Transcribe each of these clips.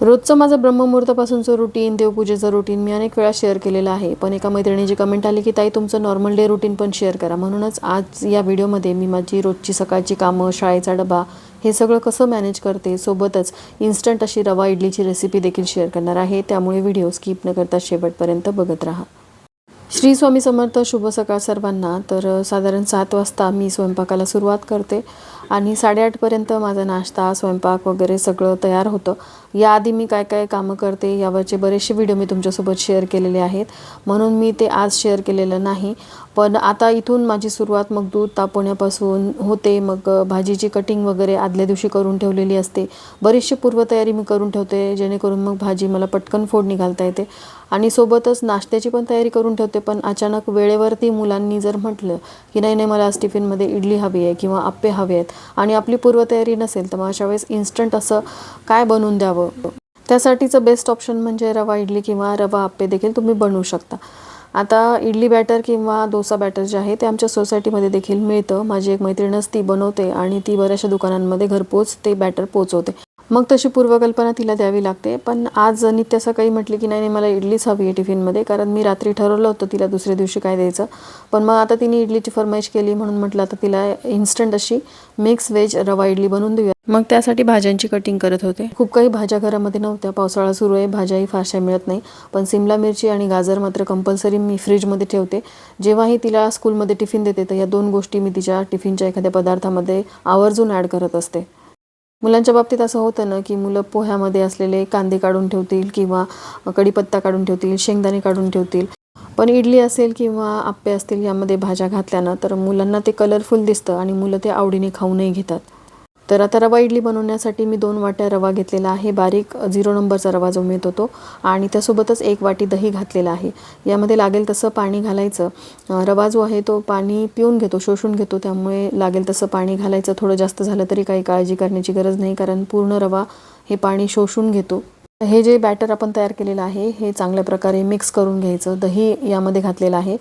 रोजचं माझं ब्रह्ममुहूर्तापासूनचं routine देवपूजेचं routine मी अनेक वेळा शेअर केलेलं आहे. पण एका मैत्रिणीची कमेंट आली की ताई तुमचं नॉर्मल डे रुटीन पण शेअर करा. म्हणूनच आज या व्हिडिओमध्ये मी माझी रोजची सकाळची कामं शाळेचा डबा हे सगळं कसं मॅनेज करते सोबतच इन्स्टंट अशी रवा इडलीची रेसिपी देखील शेअर करणार आहे. त्यामुळे व्हिडिओ स्किप न करता शेवटपर्यंत बघत राहा. श्री स्वामी समर्थ शुभ सकाळ सर्वांना. तर साधारण सात वाजता मी स्वयंपाकाला सुरुवात करते आणि साडेआठपर्यंत माझा नाश्ता स्वयंपाक वगैरे सगळं तयार होतं. याआधी मी काय काय कामं करते यावरचे बरेचसे व्हिडिओ मी तुमच्यासोबत शेअर केलेले आहेत. म्हणून मी ते आज शेअर केलेलं नाही. पण आता इथून माझी सुरुवात मग दूध तापवण्यापासून होते. मग भाजीची कटिंग वगैरे आदल्या दिवशी करून ठेवलेली असते. बरीचशी पूर्वतयारी मी करून ठेवते जेणेकरून मग भाजी मला पटकन फोडणी घालता येते. आणि सोबतच नाश्त्याची पण तयारी करून ठेवते पण अचानक वेळेवरती मुलांनी जर म्हटलं की नाही नाही मला आज टिफिनमध्ये इडली हवी आहे किंवा आप्पे हवे आहेत आणि आपली पूर्वतयारी नसेल तर मग अशा वेळेस इन्स्टंट असं काय बनवून द्यावं? त्यासाठीचं बेस्ट ऑप्शन म्हणजे रवा इडली किंवा रवा आप्पे देखील तुम्ही बनवू शकता. आता इडली बॅटर किंवा डोसा बॅटर जे आहे ते आमच्या सोसायटीमध्ये देखील मिळतं. माझी एक मैत्रीणच ती बनवते आणि ती बऱ्याचशा दुकानांमध्ये घरपोच ते बॅटर पोचवते मग तशी पूर्वकल्पना तिला द्यावी लागते. पण आज नित्य सकाळी म्हटली की नाही नाही मला इडलीच हवी आहे टिफिनमध्ये कारण मी रात्री ठरवलं होतं तिला दुसऱ्या दिवशी काय द्यायचं. पण मग आता तिने इडलीची फरमाईश केली म्हणून म्हटलं आता तिला इन्स्टंट अशी मिक्स व्हेज रवा इडली बनवून देऊया. मग त्यासाठी भाज्यांची कटिंग करत होते. खूप काही भाज्या घरामध्ये नव्हत्या. पावसाळा सुरू आहे भाज्याही फारशा मिळत नाही. पण सिमला मिरची आणि गाजर मात्र कंपल्सरी मी फ्रीजमध्ये ठेवते. जेव्हाही तिला स्कूलमध्ये टिफिन देते तर या दोन गोष्टी मी तिच्या टिफिनच्या एखाद्या पदार्थामध्ये आवर्जून ॲड करत असते. मुलांच्या बाबतीत असं होतं ना की मुलं पोह्यामध्ये असलेले कांदे काढून ठेवतील किंवा कढीपत्ता काढून ठेवतील शेंगदाणे काढून ठेवतील. पण इडली असेल किंवा आप्पे असतील यामध्ये भाज्या घातल्या ना तर मुलांना ते कलरफुल दिसतं आणि मुलं ते आवडीने खाऊनही घेतात. तर आता रवा इडली बनवण्यासाठी मी दोन वाट्या रवा घेतलेला आहे. बारीक झिरो नंबरचा रवा जो मिळतो तो. आणि त्यासोबतच एक वाटी दही घातलेला आहे. यामध्ये लागेल तसं पाणी घालायचं. रवा जो आहे तो पाणी पिऊन घेतो शोषून घेतो. त्यामुळे लागेल तसं पाणी घालायचं. थोडं जास्त झालं तरी काही काळजी करण्याची गरज नाही कारण पूर्ण रवा हे पाणी शोषून घेतो. हे जे बॅटर आपण तयार केलेलं आहे हे चांगल्या प्रकारे मिक्स करून घ्यायचं. दही यामध्ये घातलेलं आहे.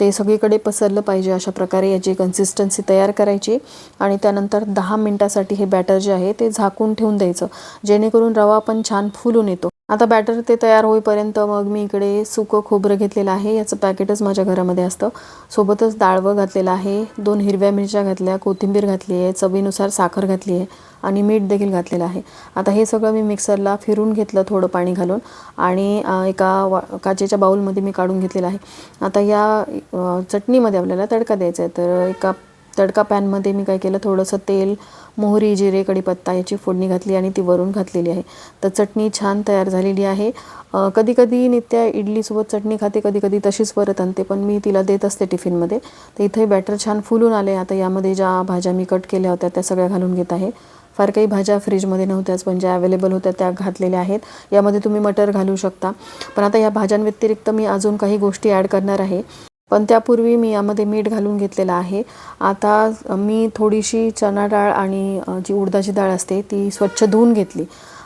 ते सगळीकडे पसरलं पाहिजे अशा प्रकारे याची कन्सिस्टन्सी तयार करायची आणि त्यानंतर दहा मिनटासाठी हे बॅटर जे आहे ते झाकून ठेवून द्यायचं. जेणेकरून रवा पण छान फुलून येतो. आता बॅटर ते तयार होईपर्यंत मग मी इकडे सुकं खोबरं घेतलेलं आहे. याचं पॅकेटच माझ्या घरामध्ये असतं. सोबतच डाळवं घातलेलं आहे. दोन हिरव्या मिरच्या घातल्या कोथिंबीर घातली आहे चवीनुसार साखर घातली आहे आणि मीठ देखील घातलेलं आहे. आता हे सगळं मी मिक्सरला फिरून घेतलं थोडं पाणी घालून आणि एका वा काचेच्या बाऊलमध्ये मी काढून घेतलेलं आहे. आता या चटणीमध्ये आपल्याला तडका द्यायचा आहे. तर एका तडका पॅनमध्ये मी काय केलं थोडंसं तेल मोहरी जिरे कढीपत्ता याची फोडणी घातली आणि ती वरून घातलेली आहे. तर चटणी छान तयार झालेली आहे. कधी कधी नित्या इडलीसोबत चटणी खाते कधी कधी तशीच परत आणते पण मी तिला देत असते टिफिनमध्ये. तर इथे बॅटर छान फुलून आले आता यामध्ये ज्या भाज्या मी कट केल्या होत्या त्या सगळ्या घालून घेत आहे. फार काही भाज्या फ्रीजमध्ये नव्हत्याच पण ज्या अवेलेबल होत्या त्या घातलेल्या आहेत. यामध्ये तुम्ही मटर घालू शकता. पण आता या भाज्यांव्यतिरिक्त मी अजून काही गोष्टी ॲड करणार आहे. पण त्यापूर्वी मी यामध्ये मीठ घालून घेतलेलं आहे. आता मी थोडीशी चणा डाळ आणि जी उडदाची डाळ असते ती स्वच्छ धुवून घेतली.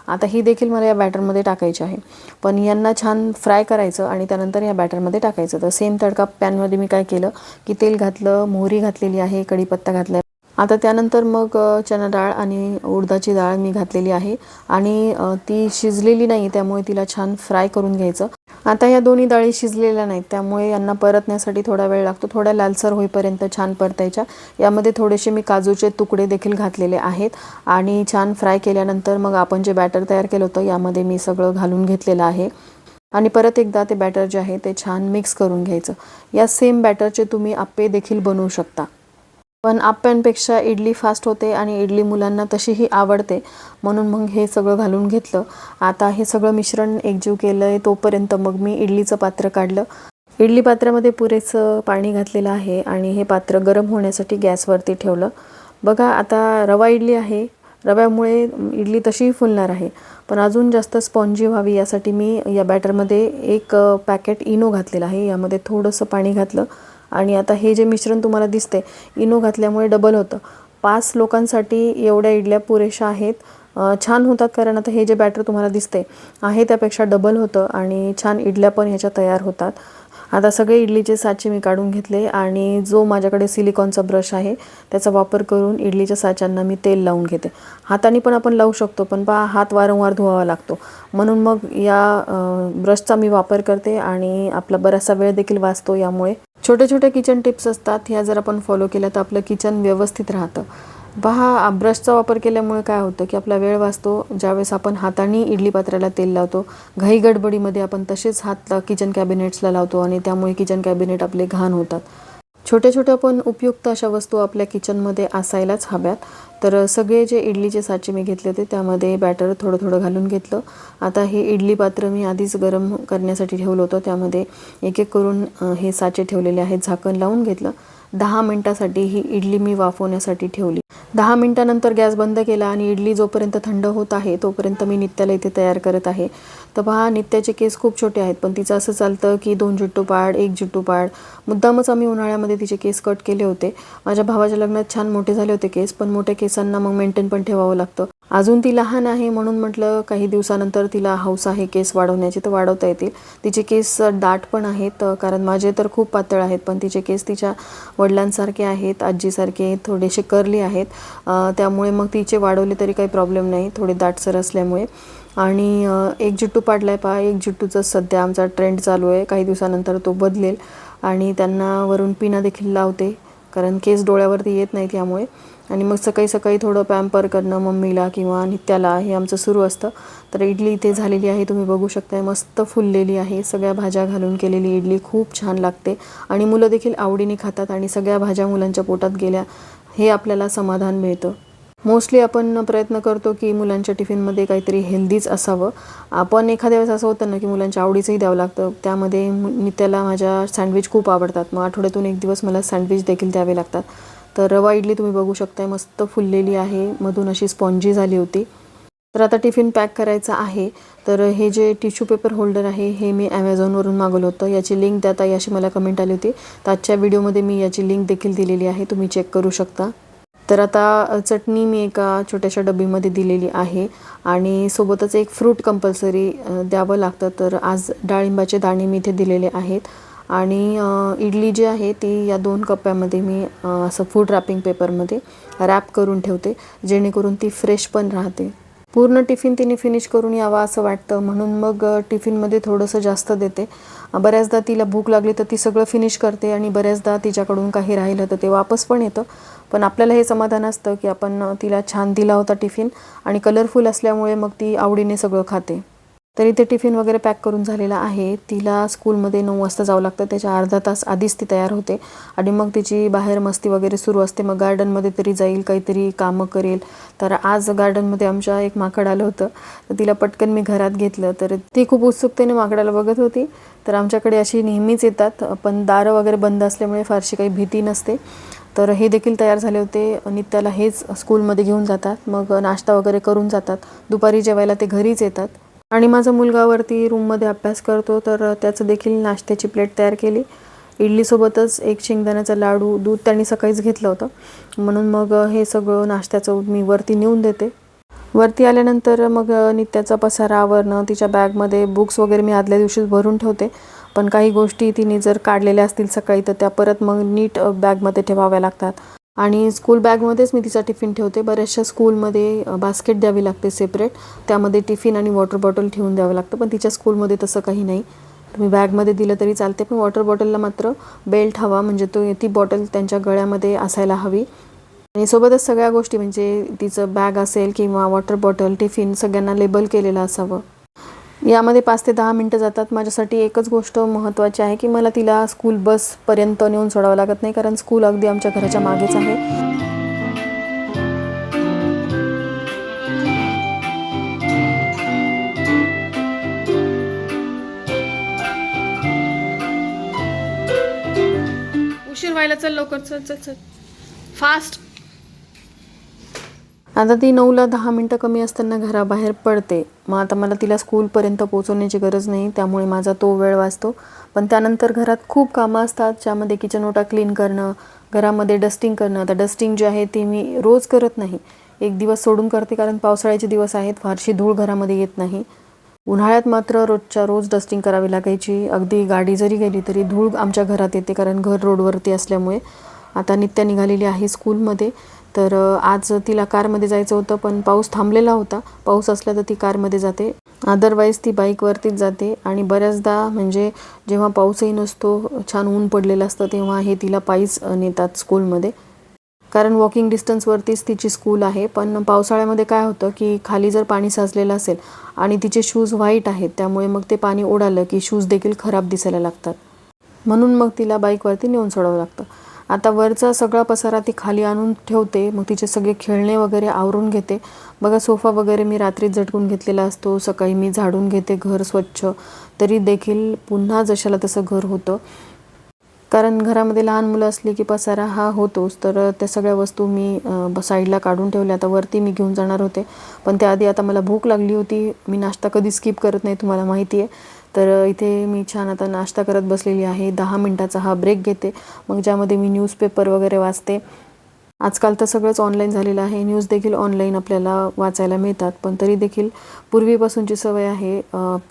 आता ही देखील मला या बॅटरमध्ये टाकायची आहे. पण यांना छान फ्राय करायचं आणि त्यानंतर या बॅटरमध्ये टाकायचं. तर सेम तडका पॅनमध्ये मी काय केलं की तेल घातलं मोहरी घातलेली आहे कढीपत्ता घातला आता त्यानंतर मग चणा डाळ आणि उडदाची डाळ मी घातलेली आहे. आणि ती शिजलेली नाही त्यामुळे तिला छान फ्राय करून घ्यायचं. आता या दोन्ही डाळी शिजलेल्या नाहीत त्यामुळे यांना परतण्यासाठी थोडा वेळ लागतो. थोड्या लालसर होईपर्यंत छान परतायच्या. यामध्ये थोडेसे मी काजूचे तुकडे देखील घातलेले आहेत. आणि छान फ्राय केल्यानंतर मग आपण जे बॅटर तयार केलं होतं यामध्ये मी सगळं घालून घेतलेलं आहे. आणि परत एकदा ते बॅटर जे आहे ते छान मिक्स करून घ्यायचं. या सेम बॅटरचे तुम्ही आप्पे देखील बनवू शकता. पण आप्यांपेक्षा इडली फास्ट होते आणि इडली मुलांना तशीही आवडते. म्हणून मग हे सगळं घालून घेतलं. आता हे सगळं मिश्रण एकजीव केलं आहे तोपर्यंत मग मी इडलीचं पात्र काढलं. इडली पात्रामध्ये पुरेसं पाणी घातलेलं आहे आणि हे पात्र गरम होण्यासाठी गॅसवरती ठेवलं. बघा आता रवा इडली आहे. रव्यामुळे इडली तशीही फुलणार आहे. पण अजून जास्त स्पॉन्जी व्हावी यासाठी मी या बॅटरमध्ये एक पॅकेट इनो घातलेलं आहे. यामध्ये थोडंसं पाणी घातलं. आणि आता हे जे मिश्रण तुम्हाला दिसते इनो घातल्यामुळे डबल होतं. पाच लोकांसाठी एवढ्या इडल्या पुरेशा आहेत. छान होतात कारण आता हे जे बॅटर तुम्हाला दिसते आहे त्यापेक्षा डबल होतं आणि छान इडल्या पण ह्याच्या तयार होतात. आता सगळे इडलीचे साचे मी काढून घेतले आणि जो माझ्याकडे सिलिकॉनचा ब्रश आहे त्याचा वापर करून इडलीच्या साच्यांना मी तेल लावून घेते. हाताने पण आपण लावू शकतो पण पहा हात वारंवार धुवावा लागतो. म्हणून मग या ब्रशचा मी वापर करते आणि आपला बराचसा वेळ देखील वाचतो यामुळे. छोट्या छोट्या किचन टिप्स असतात ह्या जर आपण फॉलो केल्या तर आपलं किचन व्यवस्थित राहतं. पहा ब्रशचा वापर केल्यामुळे काय होतं की आपला वेळ वाचतो ज्यावेळेस आपण हाताने इडली पात्राला तेल लावतो घाई गडबडीमध्ये आपण तसेच हात किचन कॅबिनेट्सला लावतो आणि त्यामुळे किचन कॅबिनेट आपले घाण होतात. छोट्या छोट्या पण उपयुक्त अशा वस्तू आपल्या किचनमध्ये असायलाच हव्यात. तर सगळे जे इडलीचे साचे मी घेतले होते त्यामध्ये बॅटर थोडं थोडं घालून घेतलं. आता हे इडली पात्र मी आधीच गरम करण्यासाठी ठेवलं होतं. त्यामध्ये एक एक करून हे साचे ठेवलेले आहेत झाकण लावून घेतलं. दहा मिनटासाठी ही इडली मी वाफवण्यासाठी ठेवली. दहा मिनटानंतर गॅस बंद केला आणि इडली जोपर्यंत थंड होत आहे तोपर्यंत मी नित्याला इथे तयार करत आहे. तर पहा नित्याचे केस खूप छोटे आहेत पण तिचं असं चालतं की दोन जुट्टू पाड एक जुट्टू पाड. मुद्दामच आम्ही उन्हाळ्यामध्ये तिचे केस कट केले होते. माझ्या भावाच्या लग्नात छान मोठे झाले होते केस पण मोठ्या केसांना मग मेंटेन पण ठेवावं लागतं. अजून ती लहान आहे म्हणून म्हटलं काही दिवसानंतर तिला हौस आहे केस वाढवण्याची तर वाढवता येतील. तिचे केस दाट पण आहेत कारण माझे तर खूप पातळ आहेत पण तिचे केस तिच्या वडिलांसारखे आहेत आजीसारखे थोडेसे करली आहेत. त्यामुळे मग तिचे वाढवले तरी काही प्रॉब्लेम नाही थोडे दाटसर असल्यामुळे. आणि एक जिट्टू पाडला आहे पहा एक जिट्टूचा सध्या आमचा ट्रेंड चालू आहे काही दिवसानंतर तो बदलेल. आणि त्यांना वरून पिना देखील लावते कारण केस डोळ्यावरती येत नाहीत यामुळे. आणि मग सकाळी सकाळी थोडं पॅम्पर करणं मम्मीला किंवा नित्याला हे आमचं सुरू असतं. तर इडली इथे झालेली आहे तुम्ही बघू शकताय मस्त फुललेली आहे. सगळ्या भाज्या घालून केलेली इडली खूप छान लागते. आणि मुलं देखील आवडीने खातात आणि सगळ्या भाज्या मुलांच्या पोटात गेल्या हे आपल्याला समाधान मिळतं. मोस्टली आपण प्रयत्न करतो की मुलांच्या टिफिनमध्ये काहीतरी हेल्दीच असावं. आपण एखाद्या वेळेस असं होतं ना की मुलांच्या आवडीचंही द्यावं लागतं. त्यामध्ये मु- नित्याला माझ्या सँडविच खूप आवडतात. मग आठवड्यातून एक दिवस मला सँडविच देखील द्यावे लागतात. तर रवा इडली तुम्ही बघू शकताय मस्त फुललेली आहे. मधून अशी स्पॉन्जी झाली होती. तर आता टिफिन पॅक करायचं आहे. तर हे जे टिश्यू पेपर होल्डर आहे हे मी ॲमेझॉनवरून मागवलं होतं. याची लिंक द्या ताई अशी मला कमेंट आली होती. तर आजच्या व्हिडिओमध्ये मी याची लिंक देखील दिलेली आहे. तुम्ही चेक करू शकता. तर आता चटणी मी एका छोट्याशा डबीमध्ये दिलेली आहे. आणि सोबतच एक फ्रूट कंपल्सरी द्यावं लागतं. तर आज डाळिंबाचे दाणे मी इथे दिलेले आहेत. आणि इडली जी आहे ती या दोन कप्प्यामध्ये मी असं फूड रॅपिंग पेपरमध्ये रॅप करून ठेवते जेणेकरून ती फ्रेश पण राहते. पूर्ण टिफिन तिने फिनिश करून यावा असं वाटतं म्हणून मग टिफिनमध्ये थोडंसं जास्त देते. बऱ्याचदा तिला भूक लागली तर ती सगळं फिनिश करते आणि बऱ्याचदा तिच्याकडून काही राहिलं तर ते वापस पण येतं. पण आपल्याला हे समाधान असतं की आपण तिला छान दिला होता टिफिन आणि कलरफुल असल्यामुळे मग ती आवडीने सगळं खाते. तर इथे टिफिन वगैरे पॅक करून झालेला आहे. तिला स्कूलमध्ये नऊ वाजता जावं लागतं. त्याच्या अर्धा तास आधीच ती तयार होते. आणि मग तिची बाहेर मस्ती वगैरे सुरू असते. मग गार्डनमध्ये तरी जाईल काहीतरी कामं करेल. तर आज गार्डनमध्ये आमच्या एक माकड आलं होतं. तर तिला पटकन मी घरात घेतलं. तर ती खूप उत्सुकतेने माकडाला बघत होती. तर आमच्याकडे अशी नेहमीच येतात. पण दारं वगैरे बंद असल्यामुळे फारशी काही भीती नसते. तर हे देखील तयार झाले होते. नित्याला हेच स्कूलमध्ये घेऊन जातात. मग नाश्ता वगैरे करून जातात. दुपारी जेवायला ते घरीच येतात. आणि माझा मुलगा वरती रूममध्ये अभ्यास करतो तर त्याचं देखील नाश्त्याची प्लेट तयार केली. इडलीसोबतच एक शेंगदाण्याचा लाडू दूध त्यांनी सकाळीच घेतलं होतं. म्हणून मग हे सगळं नाश्त्याचं मी वरती नेऊन देते. वरती आल्यानंतर मग नित्याचा पसारा आवरणं तिच्या बॅगमध्ये बुक्स वगैरे मी आदल्या दिवशीच भरून ठेवते. पण काही गोष्टी तिने जर काढलेल्या असतील सकाळी तर त्या परत मग नीट बॅगमध्ये ठेवाव्या लागतात. आणि स्कूल बॅगमध्येच मी तिचा टिफिन ठेवते. बऱ्याचशा स्कूलमध्ये बास्केट द्यावी लागते सेपरेट त्यामध्ये टिफिन आणि वॉटर बॉटल ठेवून द्यावं लागतं. पण तिच्या स्कूलमध्ये तसं काही नाही. तुम्ही बॅगमध्ये दिलं तरी चालते. पण वॉटर बॉटलला मात्र बेल्ट हवा. म्हणजे तो ती बॉटल त्यांच्या गळ्यामध्ये असायला हवी. आणि सोबतच सगळ्या गोष्टी म्हणजे तिचं बॅग असेल किंवा वॉटर बॉटल टिफिन सगळ्यांना लेबल केलेलं असावं. यामध्ये पाच ते दहा मिनटं जातात. माझ्यासाठी एकच गोष्ट महत्त्वाची आहे की मला तिला स्कूल बसपर्यंत नेऊन सोडावं लागत नाही कारण स्कूल अगदी आमच्या घराच्या मागेच आहे. उशीर व्हायला चल लवकर चल चल चल. फास्ट आता ती नऊला दहा मिनटं कमी असताना घराबाहेर पडते. मग आता मला तिला स्कूलपर्यंत पोहोचवण्याची गरज नाही त्यामुळे माझा तो वेळ वाचतो. पण त्यानंतर घरात खूप कामं असतात ज्यामध्ये किचन ओटा क्लीन करणं घरामध्ये डस्टिंग करणं. आता डस्टिंग जी आहे ती मी रोज करत नाही. एक दिवस सोडून करते कारण पावसाळ्याचे दिवस आहेत फारशी धूळ घरामध्ये येत नाही. उन्हाळ्यात मात्र रोजच्या रोज डस्टिंग करावी लागायची. अगदी गाडी जरी गेली तरी धूळ आमच्या घरात येते कारण घर रोडवरती असल्यामुळे. आता नित्या निघालेली आहे स्कूलमध्ये. तर आज तिला कारमध्ये जायचं होतं पण पाऊस थांबलेला होता. पाऊस असला तर ती कारमध्ये जाते. अदरवाईज ती बाईकवरतीच जाते आणि बऱ्याचदा म्हणजे जेव्हा पाऊसही नसतो छान ऊन पडलेलं असतं तेव्हा हे तिला पायीच नेतात स्कूलमध्ये. कारण वॉकिंग डिस्टन्सवरतीच तिची स्कूल आहे. पण पावसाळ्यामध्ये काय होतं की खाली जर पाणी साचलेलं असेल आणि तिचे शूज व्हाईट आहेत त्यामुळे मग ते पाणी ओढालं की शूज देखील खराब दिसायला लागतात. म्हणून मग तिला बाईकवरती नेऊन सोडावं लागतं. आता वरचा सगळा पसारा ती खाली आणून ठेवते. मग तिचे सगळे खेळणे वगैरे आवरून घेते. बघा सोफा वगैरे मी रात्री झटकून घेतलेला असतो. सकाळी मी झाडून घेते घर स्वच्छ. तरी देखील पुन्हा जशाला तसं घर होतं. कारण घरामध्ये लहान मुलं असली की पसारा हा होतोच. तर त्या सगळ्या वस्तू मी ब- साईडला काढून ठेवल्या. आता वरती मी घेऊन जाणार होते. पण त्याआधी आता मला भूक लागली होती. मी नाश्ता कधी स्किप करत नाही तुम्हाला माहिती आहे तर इथे मी छान आता नाश्ता करत बसलेली आहे. दहा मिनटाचा हा ब्रेक घेते. मग ज्यामध्ये मी न्यूजपेपर वगैरे वाचते. आजकाल तर सगळंच ऑनलाईन झालेलं आहे. न्यूज देखील ऑनलाईन आपल्याला वाचायला मिळतात. पण तरी देखील पूर्वीपासूनची सवय आहे.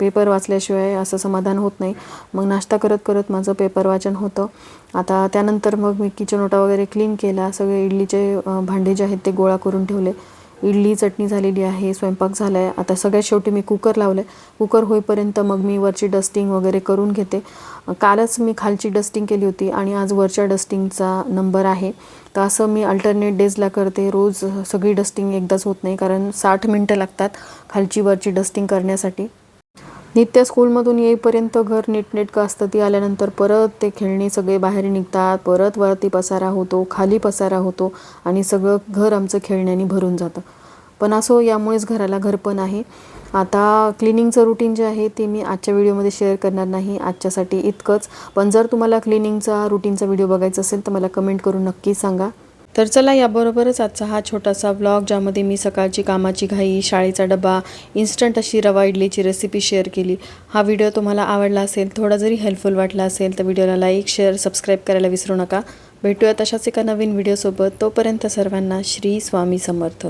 पेपर वाचल्याशिवाय असं समाधान होत नाही. मग नाश्ता करत करत माझं पेपर वाचन होतं. आता त्यानंतर मग मी किचन ओटा वगैरे क्लीन केला सगळे इडलीचे भांडे जे आहेत ते गोळा करून ठेवले. इडली चटणी झालेली आहे स्वयंपाक झाला आहे आता सगळ्यात शेवटी मी कुकर लावलं आहे कुकर होईपर्यंत मग मी वरची डस्टिंग वगैरे करून घेते. कालच मी खालची डस्टिंग केली होती आणि आज वरच्या डस्टिंगचा नंबर आहे. तर असं मी अल्टरनेट डेजला करते. रोज सगळी डस्टिंग एकदाच होत नाही कारण साठ मिनटं लागतात खालची वरची डस्टिंग करण्यासाठी. नित्य स्कूलमधून येईपर्यंत घर नीटनेटकं असतं. ती आल्यानंतर परत ते खेळणी सगळे बाहेर निघतात. परत वरती पसारा होतो खाली पसारा होतो आणि सगळं घर आमचं खेळण्याने भरून जातं. पण असो यामुळेच घराला घरपण आहे. आता क्लिनिंगचं रुटीन जे आहे ते मी आजच्या व्हिडिओमध्ये शेअर करणार नाही. आजच्यासाठी इतकंच. पण जर तुम्हाला क्लिनिंगचा रुटीनचा व्हिडिओ बघायचा असेल तर मला कमेंट करून नक्की सांगा. तर चला याबरोबरच आजचा हा छोटासा व्लॉग ज्यामध्ये मी सकाळची कामाची घाई शाळेचा डबा इन्स्टंट अशी रवा इडलीची रेसिपी शेअर केली. हा व्हिडिओ तुम्हाला आवडला असेल थोडा जरी हेल्पफुल वाटला असेल तर व्हिडिओला लाईक शेअर सबस्क्राईब करायला विसरू नका. भेटूया तशाच एका नवीन व्हिडिओसोबत तोपर्यंत सर्वांना श्री स्वामी समर्थ.